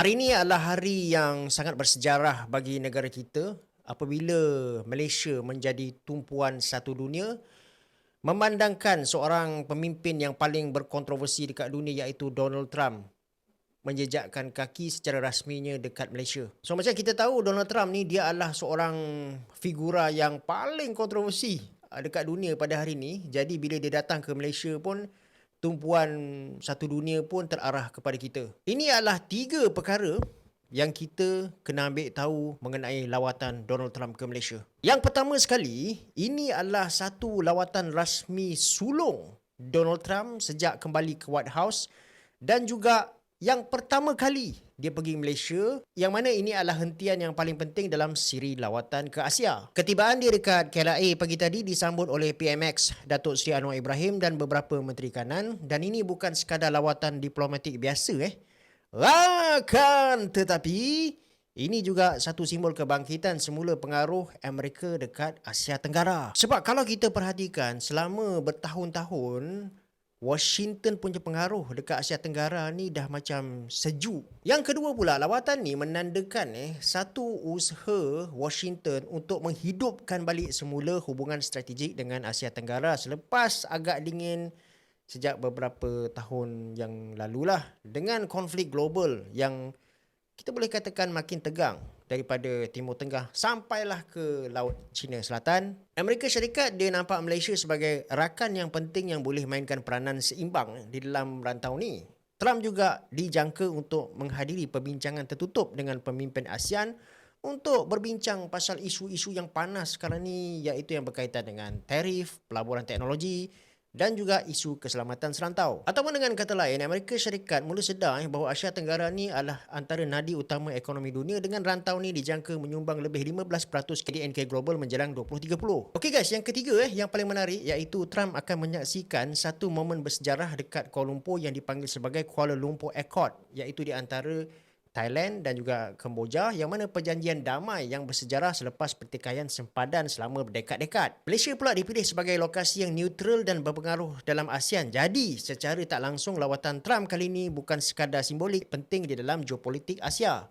Hari ini adalah hari yang sangat bersejarah bagi negara kita apabila Malaysia menjadi tumpuan satu dunia memandangkan seorang pemimpin yang paling berkontroversi dekat dunia iaitu Donald Trump menjejakkan kaki secara rasminya dekat Malaysia. So macam kita tahu Donald Trump ni dia adalah seorang figura yang paling kontroversi uh, dekat dunia pada hari ini. Jadi bila dia datang ke Malaysia pun tumpuan satu dunia pun terarah kepada kita. Ini adalah tiga perkara yang kita kena ambil tahu mengenai lawatan Donald Trump ke Malaysia. Yang pertama sekali, ini adalah satu lawatan rasmi sulung Donald Trump sejak kembali ke White House dan juga yang pertama kali dia pergi Malaysia yang mana ini adalah hentian yang paling penting dalam siri lawatan ke Asia. Ketibaan dia dekat KLA pagi tadi disambut oleh PMX Datuk Seri Anwar Ibrahim dan beberapa menteri kanan dan ini bukan sekadar lawatan diplomatik biasa eh. Akan tetapi ini juga satu simbol kebangkitan semula pengaruh Amerika dekat Asia Tenggara. Sebab kalau kita perhatikan selama bertahun-tahun Washington punya pengaruh dekat Asia Tenggara ni dah macam sejuk. Yang kedua pula, lawatan ni menandakan eh satu usaha Washington untuk menghidupkan balik semula hubungan strategik dengan Asia Tenggara selepas agak dingin sejak beberapa tahun yang lalulah dengan konflik global yang kita boleh katakan makin tegang daripada Timur Tengah sampailah ke Laut Cina Selatan. Amerika Syarikat dia nampak Malaysia sebagai rakan yang penting yang boleh mainkan peranan seimbang di dalam rantau ni. Trump juga dijangka untuk menghadiri perbincangan tertutup dengan pemimpin ASEAN untuk berbincang pasal isu-isu yang panas sekarang ni iaitu yang berkaitan dengan tarif, pelaburan teknologi, dan juga isu keselamatan serantau. Ataupun dengan kata lain, Amerika Syarikat mula sedar eh, bahawa Asia Tenggara ni adalah antara nadi utama ekonomi dunia dengan rantau ni dijangka menyumbang lebih 15% KDNK global menjelang 2030. Okey guys, yang ketiga eh yang paling menarik iaitu Trump akan menyaksikan satu momen bersejarah dekat Kuala Lumpur yang dipanggil sebagai Kuala Lumpur Accord iaitu di antara Thailand dan juga Kemboja yang mana perjanjian damai yang bersejarah selepas pertikaian sempadan selama berdekad-dekad. Malaysia pula dipilih sebagai lokasi yang neutral dan berpengaruh dalam ASEAN. Jadi, secara tak langsung lawatan Trump kali ini bukan sekadar simbolik penting di dalam geopolitik Asia.